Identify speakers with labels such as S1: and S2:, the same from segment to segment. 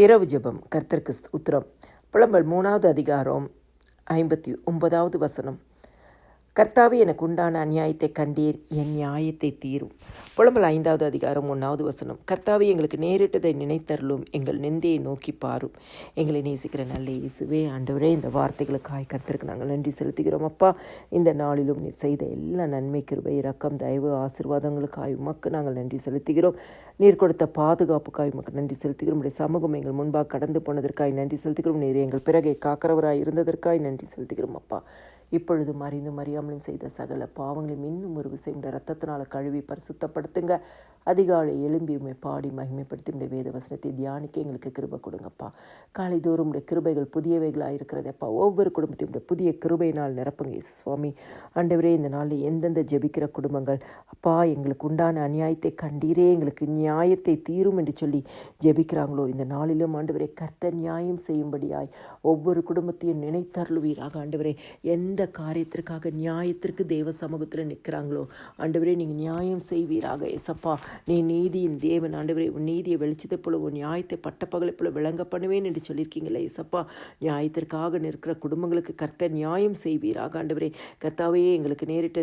S1: இரவு ஜெபம் கர்த்தர்க்கு உத்திரம் புலம்பல் மூணாவது அதிகாரம் ஐம்பத்தி ஒன்பதாவது வசனம். கர்த்தாவே எனக்கு உண்டான அநியாயத்தை கண்டீர் என் நியாயத்தை தீரும். புலம்பல் ஐந்தாவது அதிகாரம் ஒன்றாவது வசனம். கர்த்தாவே எங்களுக்கு நேரிட்டதை நினைத்தருளும். எங்கள் நெந்தையை நோக்கி பாரும். எங்களை நேசிக்கிற நல்ல இயேசுவே ஆண்டவரே இந்த வார்த்தைகளுக்காய் கருத்திருக்கு நாங்கள் நன்றி செலுத்துகிறோம். அப்பா இந்த நாளிலும் நீர் செய்த எல்லா நன்மை கிருபை இரக்கம் தயவு ஆசீர்வாதங்களுக்காய் உமக்கு நாங்கள் நன்றி செலுத்துகிறோம். நீர் கொடுத்த பாதுகாப்புக்காய் உமக்கு நன்றி செலுத்துகிறோம். உடைய சமூகம் எங்கள் முன்பாக கடந்து போனதற்காய் நன்றி செலுத்துகிறோம். நீர் எங்கள் பிறகை காக்கிறவராய் இருந்ததற்காய் நன்றி செலுத்துகிறோம் அப்பா. இப்பொழுது அறிந்தும் அறியாமலும் செய்த சகல பாவங்களையும் இன்னும் ஒரு விசையுடைய ரத்தத்தினால் கழுவி பரிசுத்தப்படுத்துங்க. அதிகாலை எழும்பி உண்மை பாடி மகிமைப்படுத்தி உடைய வேத வசனத்தை தியானிக்க எங்களுக்கு கிருபை கொடுங்கப்பா. காலை தோறும் உடைய கிருபைகள் புதியவைகளாக இருக்கிறதப்பா. ஒவ்வொரு குடும்பத்தையும் உடைய புதிய கிருபையினால் நிரப்புங்க இயேசு சுவாமி. ஆண்டவரே இந்த நாளில் எந்தெந்த ஜெபிக்கிற குடும்பங்கள் அப்பா எங்களுக்கு உண்டான அநியாயத்தை கண்டீரே எங்களுக்கு நியாயத்தை தீரும் என்று சொல்லி ஜெபிக்கிறாங்களோ இந்த நாளிலும் ஆண்டவரே கர்த்த நியாயம் செய்யும்படியாய் ஒவ்வொரு குடும்பத்தையும் நினைத்தருளுவீராக. ஆண்டவரே எந்த காரியத்திற்காக நியாயத்திற்கு தேவ சமூகத்தில் நிற்கிறாங்களோ ஆண்டவரே நீங்கள் நியாயம் செய்வீராக எசப்பா நீ நீதியின் தேவன் ஆண்டவரே உன் நீதியை வெளிச்சத்தை போல உன் நியாயத்தை பட்டப்பகலை போல விளங்க பண்ணுவேன் என்று சொல்லியிருக்கீங்களே எசப்பா நியாயத்திற்காக நிற்கிற குடும்பங்களுக்கு கர்த்த நியாயம் செய்வீராக ஆண்டவரே. கர்த்தாவே எங்களுக்கு நேரிட்ட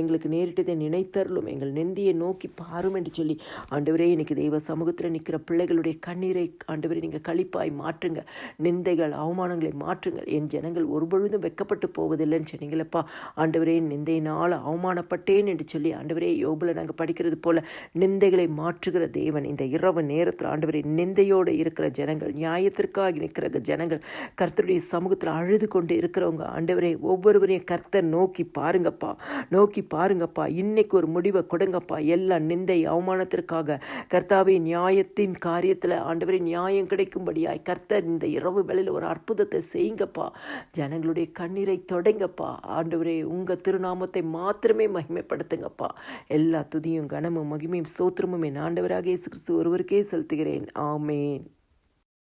S1: எங்களுக்கு நேரிட்டதை நினைத்தருளும் எங்கள் நெந்தியை நோக்கி பாரும் என்று சொல்லி ஆண்டவரே இன்னைக்கு தெய்வ சமூகத்தில் நிற்கிற பிள்ளைகளுடைய கண்ணீரை ஆண்டவரே நீங்கள் களிப்பாய் மாற்றுங்க. நிந்தைகள் அவமானங்களை மாற்றுங்கள். என் ஜனங்கள் ஒருபொழுதும் வெக்கப்பட்டு போவதில்லைன்னு சொன்னீங்களப்பா ஆண்டவரே நிந்தையினால் அவமானப்பட்டேன் என்று சொல்லி ஆண்டவரே யோபுல நாங்கள் படிக்கிறது போல நிந்தைகளை மாற்றுகிற தேவன் இந்த இரவு நேரத்தில் ஆண்டவரே நிந்தையோடு இருக்கிற ஜனங்கள் நியாயத்திற்காக நிற்கிற ஜனங்கள் கர்த்தருடைய சமூகத்தில் அழுது கொண்டு இருக்கிறவங்க ஆண்டவரே ஒவ்வொருவரையும் கர்த்தர் நோக்கி பாருங்கப்பா நோக்கி பாருங்கப்பா இன்னைக்கு ஒரு முடிவை கொடுங்கப்பா. எல்லா நிந்தை அவமானத்திற்காக கர்த்தாவை நியாயத்தின் காரியத்தில் ஆண்டவரே நியாயம் கிடைக்கும்படியாய் கர்த்தர் இந்த இரவு வேளையில் ஒரு அற்புதத்தை செய்யுங்கப்பா. ஜனங்களுடைய கண்ணீரை கொடுங்கப்பா. ஆண்டவரே உங்கள் திருநாமத்தை மாத்திரமே மகிமைப்படுத்துங்கப்பா. எல்லா துதியும் கனமும் மகிமையும் ஸ்தோத்திரமும் என் ஆண்டவராக இயேசு கிறிஸ்து ஒருவருக்கே செலுத்துகிறேன். ஆமேன்.